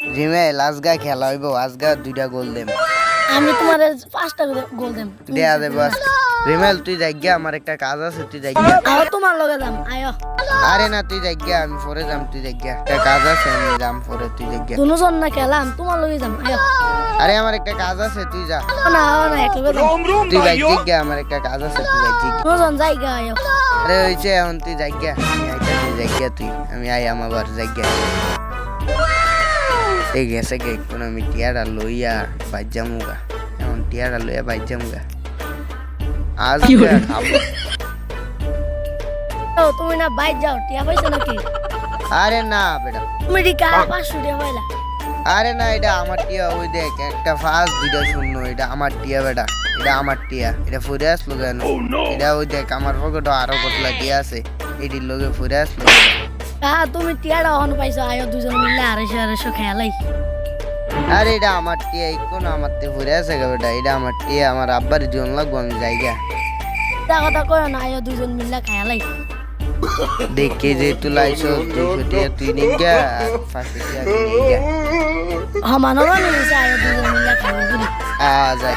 রিমেল আজগা খেলা হইব আজগা দুইটা গোল দেম। আমি তোমার পাঁচটা গোল দেম। দেয়া দেব রিমেল তুই যাইগা আমার একটা কাজ আছে তুই যাইগা আও তোমার লগে যাম আয়ো। আরে না তুই যাইগা আমি পরে যাম তুই যাইগা একটা কাজ আছে আমি যাম পরে তুই যাইগা দুজন না খেলাম তোমার লগে যাম আয়ো। আরে আমার একটা কাজ আছে তুই যা। না না একলগে যাম। তুই বাইক জিগা আমার একটা কাজ আছে তুই বাইক জিগা দুজন যাইগা আয়ো। আরে হইছে এখন তুই যাইগা আমি আইতা তুই যাইগা তুই। আমি আই আমার বার যাইগা এই গেছে কে কোন আমি টিয়াটা লইয়া বাজ্জামুগা এখন টিয়াটা লইয়া বাজ্জামুগা আজ তুমি না বাইর যাও টিয়া পাইছো নাকি আরে না বেটা তুমি টিকা পাঁচশো টিয়া পাইলা আরে না এটা আমার টিয়া ওই দেখ একটা ফার্স্ট দুইটা শূন্য এটা আমার টিয়া বেটা এটা আমার টিয়া এটা ফুরে আসলো কেন এটা ওই দেখ আমার পকেটে আরও কতলা টিয়া আছে এটির লোকে ফুরে আসলো হ্যাঁ তুমি টিয়াটা অন পাইছো আয়ো দুজন মিলে আড়াইশো আড়াইশো খেলাই। আরে এটা আমার টিয়া কোন আমার তে ফুরে আছে গা বেটা এটা আমার টিয়া আমার আব্বার জীবন লাগবো আমি যাইগা তা কথা কয় না আয়ো দুজন মিলে খেলাই। দেখে যে তুই লাইছো দুইশো টিয়া তুই নিগা আর পাঁচশো টিয়া তুই মানে আয়ো দুজন মিলে খেলাই আ যাই।